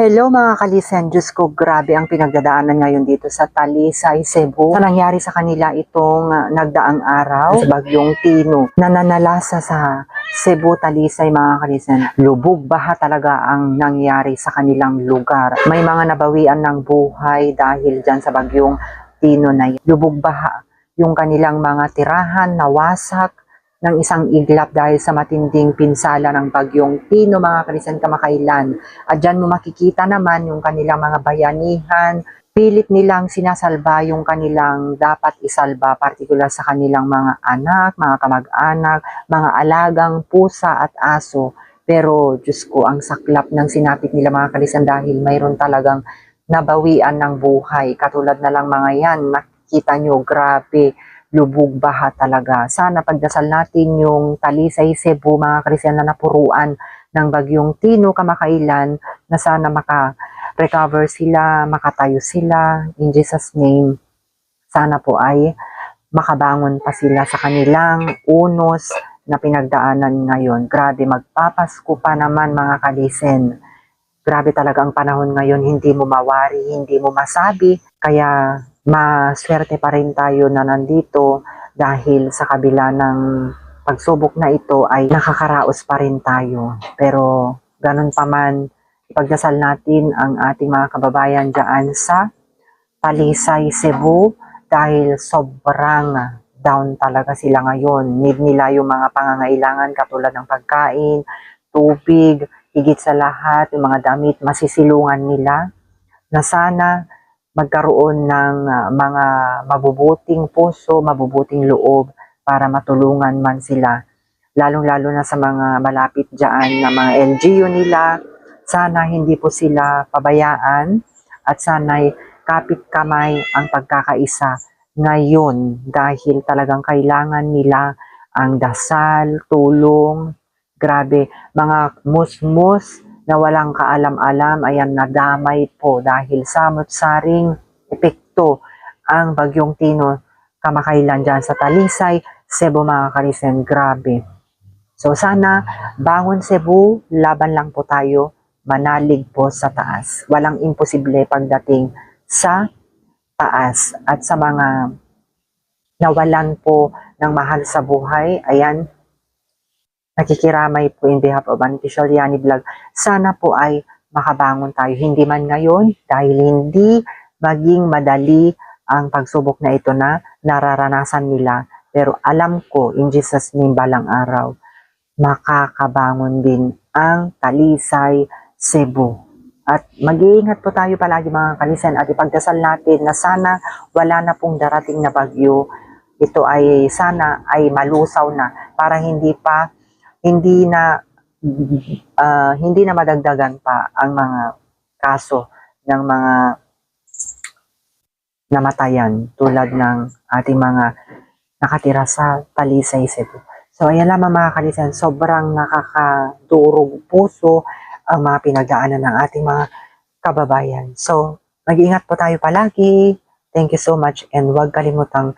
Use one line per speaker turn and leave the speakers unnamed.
Hello mga kalisen, Diyos ko, grabe ang pinagdadaanan ngayon dito sa Talisay, Cebu. Sa nangyari sa kanila itong ah, nagdaang araw, sa bagyong Tino, na nanalasa sa Cebu, Talisay mga kalisen. Lubog baha talaga ang nangyari sa kanilang lugar. May mga nabawian ng buhay dahil dyan sa bagyong Tino na yun. Lubog baha yung kanilang mga tirahan, nawasak, ng isang iglap dahil sa matinding pinsala ng bagyong Tino mga kalisan kamakailan. At dyan mo makikita naman yung kanilang mga bayanihan, pilit nilang sinasalba yung kanilang dapat isalba, partikular sa kanilang mga anak, mga kamag-anak, mga alagang pusa at aso. Pero Diyos ko, ang saklap ng sinapit nila mga kalisan dahil mayroon talagang nabawian ng buhay. Katulad na lang mga yan, nakita nyo, grabe, lubog baha talaga. Sana pagdasal natin yung Talisay Cebu, mga Kristiyan na napuruan ng bagyong Tino kamakailan, na sana maka-recover sila, makatayo sila, in Jesus name. Sana po ay makabangon pa sila sa kanilang unos na pinagdaanan ngayon. Grabe, magpapasko pa naman mga kalisen. Grabe talaga ang panahon ngayon, hindi mo mawari, hindi mo masabi. Kaya maswerte pa rin tayo na nandito dahil sa kabila ng pagsubok na ito ay nakakaraos pa rin tayo. Pero ganun pa man, ipagdasal natin ang ating mga kababayan dyan sa Talisay, Cebu dahil sobrang down talaga sila ngayon. Need nila yung mga pangangailangan katulad ng pagkain, tubig, higit sa lahat, yung mga damit, masisilungan nila na sana magkaroon ng ah, mga mabubuting puso, mabubuting loob para matulungan man sila. Lalong-lalo na sa mga malapit dyan na mga LGU nila, sana hindi po sila pabayaan at sana'y kapit kamay ang pagkakaisa ngayon dahil talagang kailangan nila ang dasal, tulong, grabe, mga musmus na walang kaalam-alam, ayan, nadamay po dahil samot-saring epekto ang bagyong Tino kamakailan dyan sa Talisay, Cebu mga karisen, grabe. So sana, bangon Cebu, laban lang po tayo, manalig po sa taas. Walang imposible pagdating sa taas. At sa mga nawalan po ng mahal sa buhay, ayan, nakikiramay po in behalf of Unofficial Yani Vlog. Sana po ay makabangon tayo. Hindi man ngayon dahil hindi maging madali ang pagsubok na ito na nararanasan nila. Pero alam ko, in Jesus name balang araw, makakabangon din ang Talisay, Cebu. At mag-iingat po tayo palagi mga kalisan at ipagdasal natin na sana wala na pong darating na bagyo. Ito ay sana ay malusaw na para hindi pa hindi na ah, hindi na madagdagan pa ang mga kaso ng mga namatayan tulad ng ating mga nakatira sa Talisay Cebu. So ayan lamang mga kalisan, sobrang nakakadurog puso ang mga pinagdaanan ng ating mga kababayan. So mag-ingat po tayo palagi. Thank you so much and huwag kalimutang